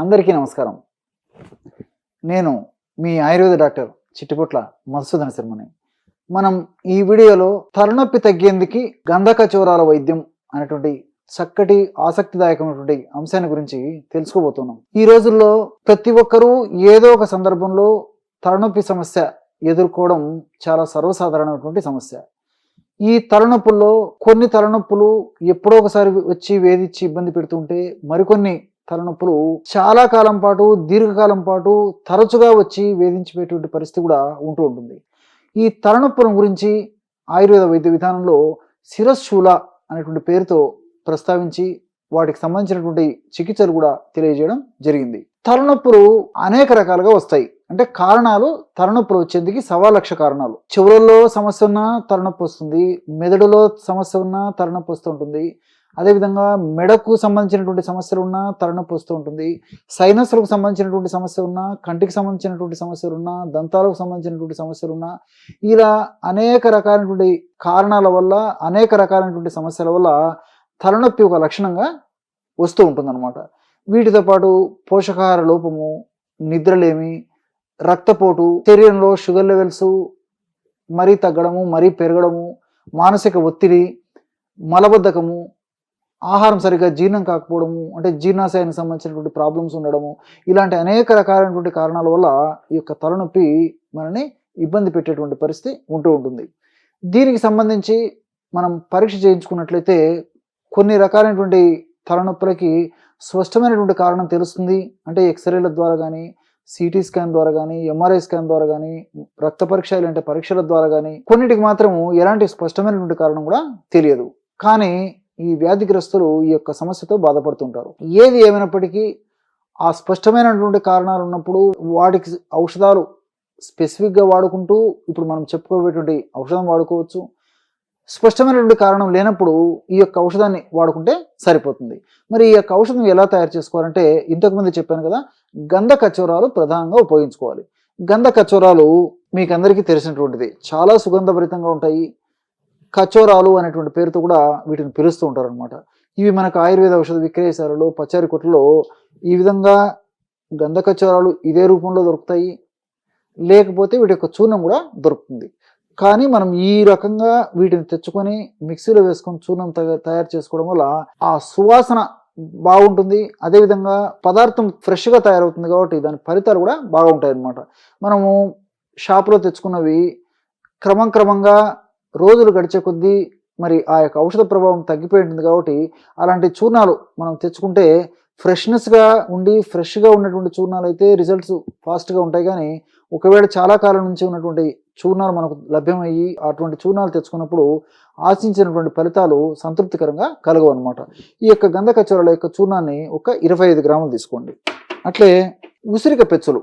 అందరికీ నమస్కారం. నేను మీ ఆయుర్వేద డాక్టర్ చిట్టుపుట్ల మధుసూదన శర్మని. మనం ఈ వీడియోలో తలనొప్పి తగ్గేందుకు గంధక చూరాల వైద్యం అనేటువంటి చక్కటి ఆసక్తిదాయకమైనటువంటి అంశాన్ని గురించి తెలుసుకోబోతున్నాం. ఈ రోజుల్లో ప్రతి ఒక్కరూ ఏదో ఒక సందర్భంలో తలనొప్పి సమస్య ఎదుర్కోవడం చాలా సర్వసాధారణమైనటువంటి సమస్య. ఈ తలనొప్పుల్లో కొన్ని తలనొప్పులు ఎప్పుడో ఒకసారి వచ్చి వేధించి ఇబ్బంది పెడుతుంటే మరికొన్ని తలనొప్పులు చాలా కాలం పాటు దీర్ఘకాలం పాటు తరచుగా వచ్చి వేధించిపోయేటువంటి పరిస్థితి కూడా ఉంటూ ఉంటుంది. ఈ తలనొప్పుల గురించి ఆయుర్వేద వైద్య విధానంలో శిరశూల అనేటువంటి పేరుతో ప్రస్తావించి వాటికి సంబంధించినటువంటి చికిత్సలు కూడా తెలియజేయడం జరిగింది. తలనొప్పులు అనేక రకాలుగా వస్తాయి. అంటే కారణాలు తలనొప్పులు వచ్చేందుకు సవా లక్ష కారణాలు. చెవులలో సమస్య ఉన్నా తలనొప్పి వస్తుంది. మెదడులో సమస్య ఉన్నా తలనొప్పి వస్తుంటుంది అదేవిధంగా మెడకు సంబంధించినటువంటి సమస్యలు ఉన్నా తలనొప్పి వస్తూ ఉంటుంది. సైనస్లకు సంబంధించినటువంటి సమస్య ఉన్నా కంటికి సంబంధించినటువంటి సమస్యలు ఉన్నా దంతాలకు సంబంధించినటువంటి సమస్యలు ఉన్నా ఇలా అనేక రకాలైనటువంటి కారణాల వల్ల అనేక రకాలైనటువంటి సమస్యల వల్ల తలనొప్పి ఒక లక్షణంగా వస్తూ ఉంటుందన్నమాట. వీటితో పాటు పోషకాహార లోపము నిద్రలేమి రక్తపోటు శరీరంలో షుగర్ లెవెల్స్ మరీ తగ్గడము మరీ పెరగడము మానసిక ఒత్తిడి మలబద్ధకము ఆహారం సరిగ్గా జీర్ణం కాకపోవడము అంటే జీర్ణాశయానికి సంబంధించినటువంటి ప్రాబ్లమ్స్ ఉండడము ఇలాంటి అనేక రకాలైనటువంటి కారణాల వల్ల ఈ యొక్క తలనొప్పి మనని ఇబ్బంది పెట్టేటువంటి పరిస్థితి ఉంటూ ఉంటుంది. దీనికి సంబంధించి మనం పరీక్ష చేయించుకున్నట్లయితే కొన్ని రకాలైనటువంటి తలనొప్పులకి స్పష్టమైనటువంటి కారణం తెలుస్తుంది. అంటే ఎక్స్రేల ద్వారా కానీ సిటీ స్కాన్ ద్వారా కానీ ఎంఆర్ఐ స్కాన్ ద్వారా కానీ రక్త పరీక్ష ఇలాంటి పరీక్షల ద్వారా కానీ కొన్నిటికి మాత్రం ఎలాంటి స్పష్టమైనటువంటి కారణం కూడా తెలియదు. కానీ ఈ వ్యాధిగ్రస్తులు ఈ యొక్క సమస్యతో బాధపడుతుంటారు. ఏది ఏమైనప్పటికీ ఆ స్పష్టమైనటువంటి కారణాలు ఉన్నప్పుడు వాటికి ఔషధాలు స్పెసిఫిక్గా వాడుకుంటూ ఇప్పుడు మనం చెప్పుకోబోయేటువంటి ఔషధం వాడుకోవచ్చు స్పష్టమైనటువంటి కారణం లేనప్పుడు ఈ యొక్క ఔషధాన్ని వాడుకుంటే సరిపోతుంది. మరి ఈ యొక్క ఔషధం ఎలా తయారు చేసుకోవాలంటే ఇంతకుముందు చెప్పాను కదా గంధ కచోరాలు ప్రధానంగా ఉపయోగించుకోవాలి. గంధ కచోరాలు మీకు అందరికీ తెలిసినటువంటిది. చాలా సుగంధభరితంగా ఉంటాయి. కచోరాలు అనేటువంటి పేరుతో కూడా వీటిని పిలుస్తూ ఉంటారు అనమాట ఇవి మనకు ఆయుర్వేద ఔషధ విక్రయశాలలో పచారి కొట్లలో ఈ విధంగా గంధ కచోరాలు ఇదే రూపంలో దొరుకుతాయి. లేకపోతే వీటి యొక్క చూర్ణం కూడా దొరుకుతుంది. కానీ మనం ఈ రకంగా వీటిని తెచ్చుకొని మిక్సీలో వేసుకొని చూర్ణం తయారు చేసుకోవడం వల్ల ఆ సువాసన బాగుంటుంది. అదేవిధంగా పదార్థం ఫ్రెష్గా తయారవుతుంది కాబట్టి దాని ఫలితాలు కూడా బాగుంటాయి అన్నమాట మనము షాపులో తెచ్చుకున్నవి క్రమం క్రమంగా రోజులు గడిచే కొద్దీ మరి ఆ యొక్క ఔషధ ప్రభావం తగ్గిపోయి ఉంటుంది కాబట్టి అలాంటి చూర్ణాలు మనం తెచ్చుకుంటే ఫ్రెష్నెస్గా ఉండి ఫ్రెష్గా ఉన్నటువంటి చూర్ణాలు అయితే రిజల్ట్స్ ఫాస్ట్గా ఉంటాయి. కానీ ఒకవేళ చాలా కాలం నుంచి ఉన్నటువంటి చూర్ణాలు మనకు లభ్యమయ్యి అటువంటి చూర్ణాలు తెచ్చుకున్నప్పుడు ఆశించినటువంటి ఫలితాలు సంతృప్తికరంగా కలగవు అనమాట ఈ యొక్క గంధ కచోరాల యొక్క చూర్ణాన్ని ఒక ఇరవై ఐదు గ్రాములు తీసుకోండి. అట్లే ఉసిరిక పెచ్చులు.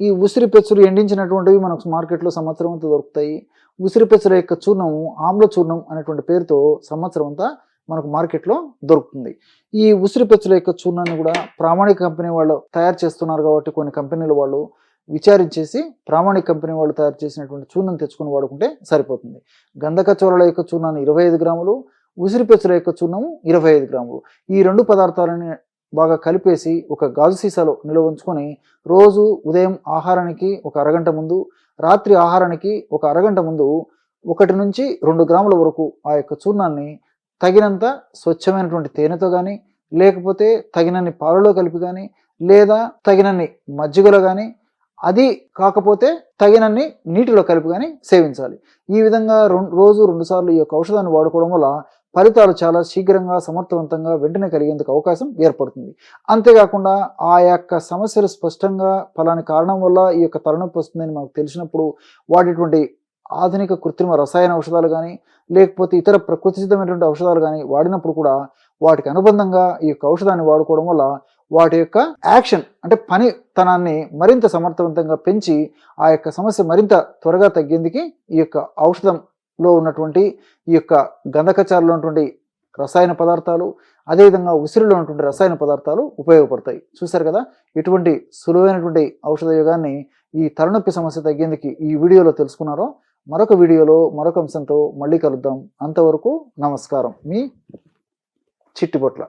ఈ ఉసిరి పెచ్చులు ఎండించినటువంటివి మనకు మార్కెట్లో సంవత్సరం అంతా దొరుకుతాయి. ఉసిరి పెచ్చుల యొక్క చూర్ణం ఆమ్ల చూర్ణం అనేటువంటి పేరుతో సంవత్సరం అంతా మనకు మార్కెట్లో దొరుకుతుంది. ఈ ఉసిరి పెచ్చుల యొక్క చూర్ణాన్ని కూడా ప్రామాణిక కంపెనీ వాళ్ళు తయారు చేస్తున్నారు కాబట్టి కొన్ని కంపెనీల వాళ్ళు విచారించేసి ప్రామాణిక కంపెనీ వాళ్ళు తయారు చేసినటువంటి చూర్ణం తెచ్చుకొని వాడుకుంటే సరిపోతుంది. గంధక చోరల యొక్క చూర్ణాన్ని ఇరవై ఐదు గ్రాములు ఉసిరి యొక్క చూర్ణము ఇరవై ఐదు గ్రాములు. ఈ రెండు పదార్థాలని బాగా కలిపేసి ఒక గాజు సీసాలో నిల్వ ఉంచుకొని రోజు ఉదయం ఆహారానికి ఒక అరగంట ముందు రాత్రి ఆహారానికి ఒక అరగంట ముందు ఒకటి నుంచి రెండు గ్రాముల వరకు ఆ యొక్క చూర్ణాన్ని తగినంత స్వచ్ఛమైనటువంటి తేనెతో కానీ లేకపోతే తగినన్ని పాలలో కలిపి కానీ లేదా తగినన్ని మజ్జిగలో కానీ అది కాకపోతే తగినన్ని నీటిలో కలిపి కానీ సేవించాలి. ఈ విధంగా రెండు రోజు రెండు సార్లు ఈ యొక్క ఔషధాన్ని వాడుకోవడం వల్ల ఫలితాలు చాలా శీఘ్రంగా సమర్థవంతంగా వెంటనే కలిగేందుకు అవకాశం ఏర్పడుతుంది. అంతేకాకుండా ఆ యొక్క సమస్యలు స్పష్టంగా ఫలాని కారణం వల్ల ఈ యొక్క తలనొప్పి వస్తుందని మనకు తెలిసినప్పుడు వాడేటువంటి ఆధునిక కృత్రిమ రసాయన ఔషధాలు కానీ లేకపోతే ఇతర ప్రకృతి సిద్ధమైనటువంటి ఔషధాలు కానీ వాడినప్పుడు కూడా వాటికి అనుబంధంగా ఈ యొక్క ఔషధాన్ని వాడుకోవడం వల్ల వాటి యొక్క యాక్షన్ అంటే పనితనాన్ని మరింత సమర్థవంతంగా పెంచి ఆ యొక్క సమస్య మరింత త్వరగా తగ్గేందుకు ఈ యొక్క ఔషధంలో ఉన్నటువంటి ఈ యొక్క గంధకచారులో ఉన్నటువంటి రసాయన పదార్థాలు అదేవిధంగా ఉసిరిలో ఉన్నటువంటి రసాయన పదార్థాలు ఉపయోగపడతాయి. చూశారు కదా? ఇటువంటి సులువైనటువంటి ఔషధ యోగాన్ని ఈ తలనొప్పి సమస్య తగ్గేందుకు ఈ వీడియోలో తెలుసుకున్నారో మరొక వీడియోలో మరొక అంశంతో మళ్ళీ కలుద్దాం. అంతవరకు నమస్కారం. మీ చిట్టిబొట్ల.